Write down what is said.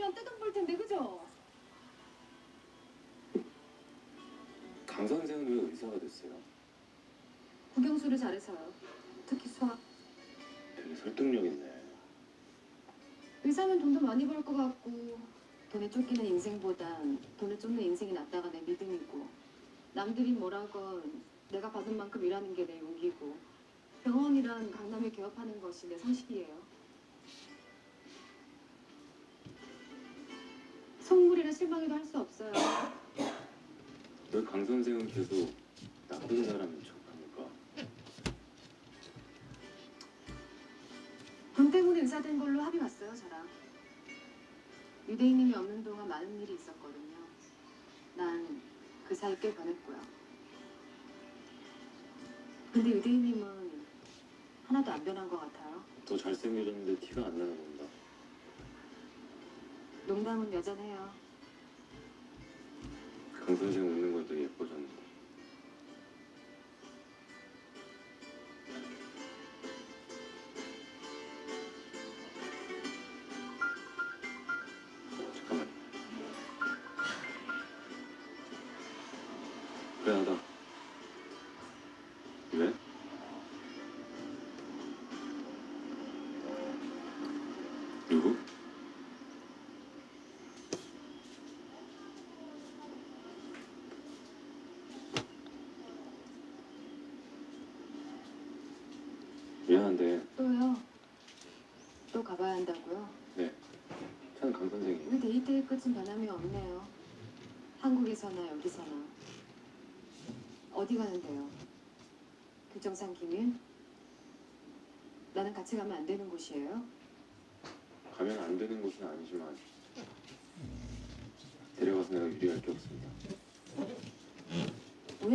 있으면 뜨던 볼 텐데 그죠? 강 선생은 왜 의사가 됐어요? 국영수를 잘해서요. 특히 수학. 되게 설득력 있네. 의사면 돈도 많이 벌 것 같고 돈에 쫓기는 인생보단 돈에 쫓는 인생이 낫다가 내 믿음이고 남들이 뭐라건 내가 받은 만큼 일하는 게 내 용기고 병원이란 강남에 개업하는 것이 내 상식이에요. 속물이라 실망해도 할 수 없어요. 왜 강 선생은 계속 나쁜 사람인 척합니까? 돈 때문에 의사 된 걸로 합의 봤어요, 저랑. 유대인님이 없는 동안 많은 일이 있었거든요. 난 그 사이 꽤 변했고요. 근데 유대인님은 하나도 안 변한 것 같아요. 더 잘생겨졌는데 티가 안 농담은 여전해요. 강 선생 웃는 것도 예뻐졌는데. 잠깐만. 미안하다. 왜? 미안한데 또요. 또 가봐야 한다고요? 저는 강 선생이 우리 데이트의 끝은 변함이 없네요. 한국에서나 여기서나. 어디 가는데요? 규정상 기밀? 나는 같이 가면 안 되는 곳이에요? 가면 안 되는 곳은 아니지만 데려가서 내가 유리할 게 없습니다.